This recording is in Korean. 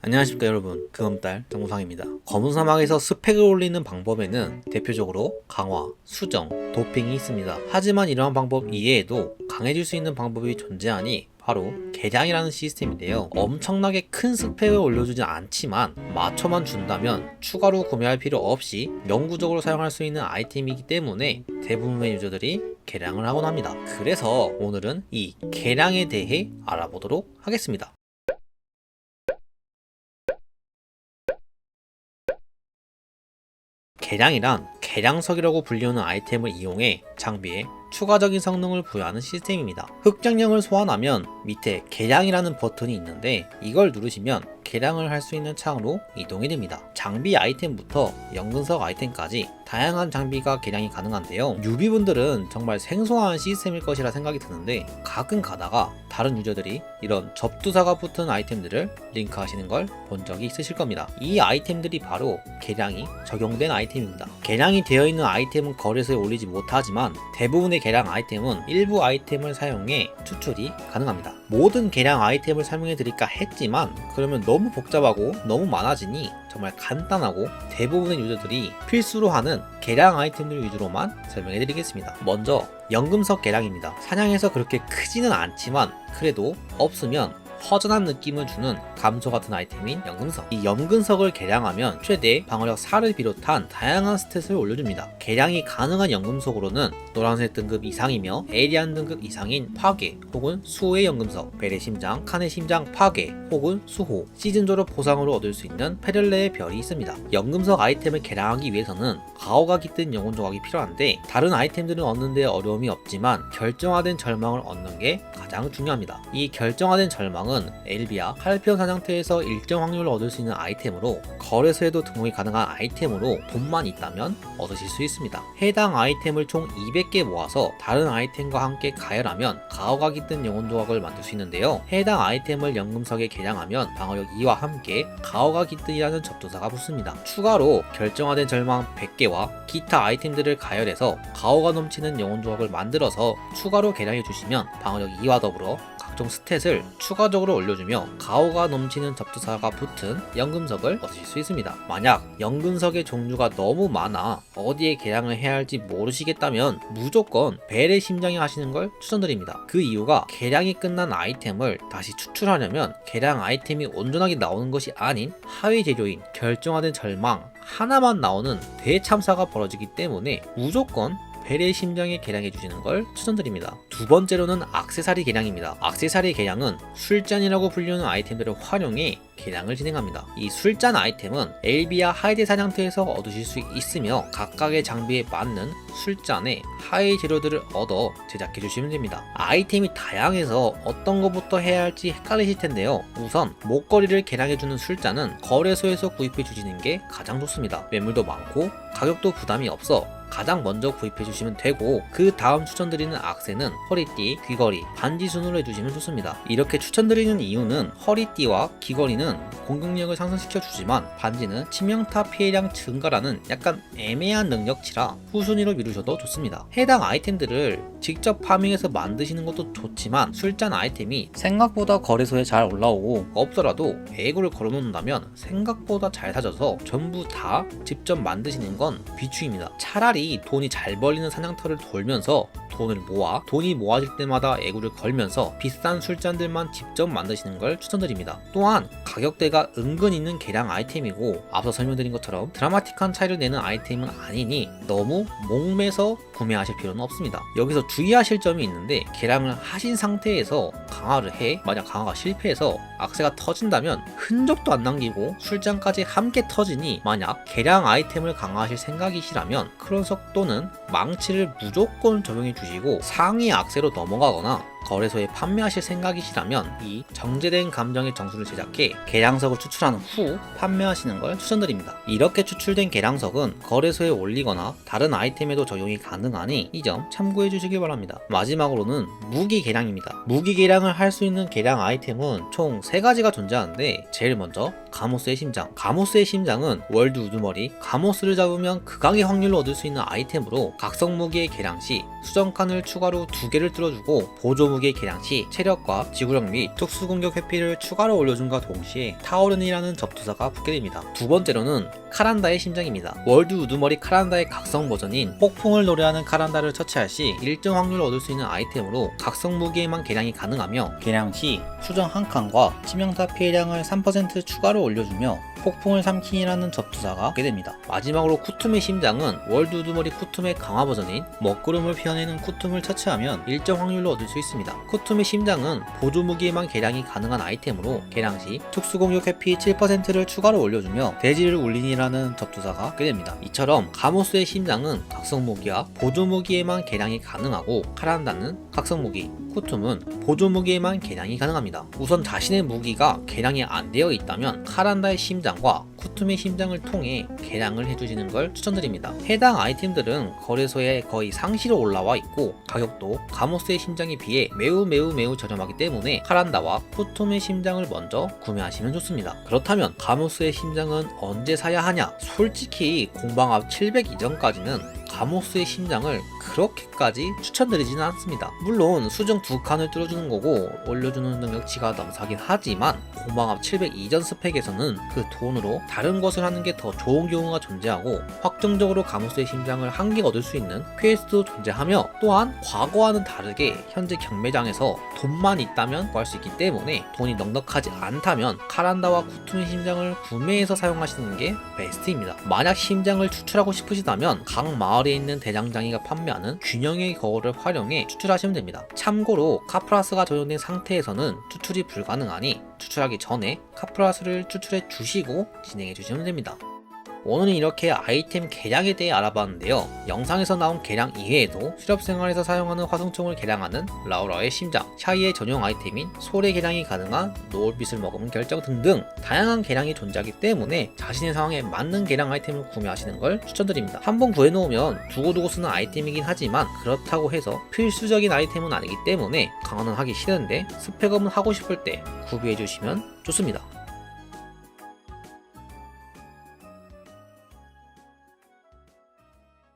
안녕하십니까 여러분. 금음달 정무상입니다. 검은 사막에서 스펙을 올리는 방법에는 대표적으로 강화, 수정, 도핑이 있습니다. 하지만 이러한 방법 이외에도 강해질 수 있는 방법이 존재하니 바로 개량이라는 시스템인데요. 엄청나게 큰 스펙을 올려주진 않지만 맞춰만 준다면 추가로 구매할 필요 없이 영구적으로 사용할 수 있는 아이템이기 때문에 대부분의 유저들이 개량을 하곤 합니다. 그래서 오늘은 이 개량에 대해 알아보도록 하겠습니다 개량이란 개량석이라고 불리우는 아이템을 이용해 장비에 추가적인 성능을 부여하는 시스템입니다. 흑장량을 소환하면 밑에 개량이라는 버튼이 있는데 이걸 누르시면 개량을 할 수 있는 창으로 이동이 됩니다. 장비 아이템부터 연근석 아이템까지 다양한 장비가 개량이 가능한데요. 유비분들은 정말 생소한 시스템일 것이라 생각이 드는데 가끔 가다가 다른 유저들이 이런 접두사가 붙은 아이템들을 링크하시는 걸 본 적이 있으실 겁니다. 이 아이템들이 바로 개량이 적용된 아이템입니다. 개량이 되어 있는 아이템은 거래소에 올리지 못하지만 대부분의 개량 아이템은 일부 아이템을 사용해 추출이 가능합니다. 모든 개량 아이템을 설명해 드릴까 했지만 그러면 너무 복잡하고 너무 많아지니 정말 간단하고 대부분의 유저들이 필수로 하는 개량 아이템들 위주로만 설명해 드리겠습니다. 먼저 연금석 개량입니다. 사냥에서 그렇게 크지는 않지만 그래도 없으면 허전한 느낌을 주는 감소 같은 아이템인 연금석. 이 연금석을 개량하면 최대 방어력 4를 비롯한 다양한 스탯을 올려줍니다. 개량이 가능한 연금석으로는 노란색 등급 이상이며 에리안 등급 이상인 파괴 혹은 수호의 연금석, 벨의 심장, 칸의 심장 파괴 혹은 수호, 시즌 졸업 보상으로 얻을 수 있는 페렐레의 별이 있습니다. 연금석 아이템을 개량하기 위해서는 가오가 깃든 영혼 조각이 필요한데 다른 아이템들은 얻는데 어려움이 없지만 결정화된 절망을 얻는 게 가장 중요합니다. 이 결정화된 절망은 엘비아, 칼피온 사냥터에서 일정 확률을 얻을 수 있는 아이템으로 거래소에도 등록이 가능한 아이템으로 돈만 있다면 얻으실 수 있습니다. 해당 아이템을 총 200개 모아서 다른 아이템과 함께 가열하면 가오가 깃든 영혼 조각을 만들 수 있는데요. 해당 아이템을 연금석에 개량하면 방어력 2와 함께 가오가 깃든이라는 접두사가 붙습니다. 추가로 결정화된 절망 100개와 기타 아이템들을 가열해서 가오가 넘치는 영혼 조각을 만들어서 추가로 개량해 주시면 방어력 2와 더불어 각종 스탯을 추가적으로 올려주며 가오가 넘치는 접두사가 붙은 연금석을 얻으실 수 있습니다. 만약 연금석의 종류가 너무 많아 어디에 개량을 해야 할지 모르시겠다면 무조건 벨의 심장에 하시는 걸 추천드립니다. 그 이유가 개량이 끝난 아이템을 다시 추출하려면 개량 아이템이 온전하게 나오는 것이 아닌 하위 재료인 결정화된 절망 하나만 나오는 대참사가 벌어지기 때문에 무조건 벨의 심장에 개량해 주시는 걸 추천드립니다. 두 번째로는 악세사리 개량입니다. 악세사리 개량은 술잔이라고 불리는 아이템들을 활용해 개량을 진행합니다. 이 술잔 아이템은 엘비아 하이데 사냥터에서 얻으실 수 있으며 각각의 장비에 맞는 술잔에 하이 재료들을 얻어 제작해 주시면 됩니다. 아이템이 다양해서 어떤 것부터 해야 할지 헷갈리실 텐데요. 우선 목걸이를 개량해 주는 술잔은 거래소에서 구입해 주시는 게 가장 좋습니다. 매물도 많고 가격도 부담이 없어 가장 먼저 구입해 주시면 되고 그 다음 추천드리는 악세는 허리띠, 귀걸이, 반지 순으로 해주시면 좋습니다. 이렇게 추천드리는 이유는 허리띠와 귀걸이는 공격력을 상승시켜 주지만 반지는 치명타 피해량 증가라는 약간 애매한 능력치라 후순위로 미루셔도 좋습니다. 해당 아이템들을 직접 파밍해서 만드시는 것도 좋지만 술잔 아이템이 생각보다 거래소에 잘 올라오고 없더라도 애구를 걸어놓는다면 생각보다 잘 사져서 전부 다 직접 만드시는 건 비추입니다. 차라리 돈이 잘 벌리는 사냥터를 돌면서 돈을 모아 돈이 모아질 때마다 애구를 걸면서 비싼 술잔들만 직접 만드시는 걸 추천드립니다. 또한 가격대가 은근 있는 개량 아이템이고 앞서 설명드린 것처럼 드라마틱한 차이를 내는 아이템은 아니니 너무 목매서 구매하실 필요는 없습니다. 여기서 주의하실 점이 있는데 개량을 하신 상태에서 강화를 해 만약 강화가 실패해서 악세가 터진다면 흔적도 안 남기고 술잔까지 함께 터지니 만약 개량 아이템을 강화하실 생각이시라면 크론 석 또는 망치를 무조건 적용해 주시고 상위 악세로 넘어가거나 거래소에 판매하실 생각이시라면 이 정제된 감정의 정수를 제작해 개량석을 추출한 후 판매하시는 걸 추천드립니다. 이렇게 추출된 개량석은 거래소에 올리거나 다른 아이템에도 적용이 가능하니 이 점 참고해 주시기 바랍니다. 마지막으로는 무기 개량입니다. 무기 개량을 할 수 있는 개량 아이템은 총 3가지가 존재하는데 제일 먼저 가모스의 심장. 가모스의 심장은 월드 우두머리, 가모스를 잡으면 극강의 확률로 얻을 수 있는 아이템으로 각성 무기의 개량 시 수정칸을 추가로 2개를 뚫어주고 보조 무기의 개량 시 체력과 지구력 및 특수공격 회피를 추가로 올려준과 동시에 타오른이라는 접두사가 붙게 됩니다. 두 번째로는 카란다의 심장입니다. 월드 우두머리 카란다의 각성 버전인 폭풍을 노래하는 카란다를 처치할 시 일정 확률을 얻을 수 있는 아이템으로 각성 무기에만 개량이 가능하며 개량 시 수정 한 칸과 치명타 피해량을 3% 추가로 올려주며 폭풍을 삼킨이라는 접두사가 얻게 됩니다. 마지막으로 쿠툼의 심장은 월드 우두머리 쿠툼의 강화 버전인 먹구름을 피워내는 쿠툼을 처치하면 일정 확률로 얻을 수 있습니다. 쿠툼의 심장은 보조 무기에만 개량이 가능한 아이템으로 개량 시 특수 공격 회피 7%를 추가로 올려주며 대지를 울린이라는 접두사가 얻게 됩니다. 이처럼 가모스의 심장은 각성 무기와 보조 무기에만 개량이 가능하고 카란다는 각성 무기, 쿠툼은 보조 무기에만 개량이 가능합니다. 우선 자신의 무기가 개량이 안 되어 있다면 카란다의 심장과 쿠툼의 심장을 통해 개량을 해주시는 걸 추천드립니다. 해당 아이템들은 거래소에 거의 상시로 올라와 있고 가격도 가모스의 심장에 비해 매우 매우 매우 저렴하기 때문에 카란다와 쿠툼의 심장을 먼저 구매하시면 좋습니다. 그렇다면 가모스의 심장은 언제 사야 하냐? 솔직히 공방압 700 이전까지는 가모스의 심장을 그렇게까지 추천드리지는 않습니다. 물론 수정 두 칸을 뚫어주는 거고 올려주는 능력치가 넘사긴 하지만 공방압 700 이전 스펙에서는 그 돈으로 다른 것을 하는 게 더 좋은 경우가 존재하고 확정적으로 가모스의 심장을 한 개 얻을 수 있는 퀘스트도 존재하며 또한 과거와는 다르게 현재 경매장에서 돈만 있다면 구할 수 있기 때문에 돈이 넉넉하지 않다면 카란다와 쿠툰의 심장을 구매해서 사용하시는 게 베스트입니다. 만약 심장을 추출하고 싶으시다면 각 마을 에 있는 대장장이가 판매하는 균형의 거울을 활용해 추출하시면 됩니다. 참고로 카프라스가 적용된 상태에서는 추출이 불가능하니 추출하기 전에 카프라스를 추출해 주시고 진행해 주시면 됩니다. 오늘은 이렇게 아이템 개량에 대해 알아봤는데요. 영상에서 나온 개량 이외에도 수렵 생활에서 사용하는 화성총을 개량하는 라우라의 심장, 샤이의 전용 아이템인 솔의 개량이 가능한 노을빛을 머금은 결정 등등 다양한 개량이 존재하기 때문에 자신의 상황에 맞는 개량 아이템을 구매하시는 걸 추천드립니다. 한번 구해놓으면 두고두고 쓰는 아이템이긴 하지만 그렇다고 해서 필수적인 아이템은 아니기 때문에 강화는 하기 싫은데 스펙업은 하고 싶을 때 구비해주시면 좋습니다.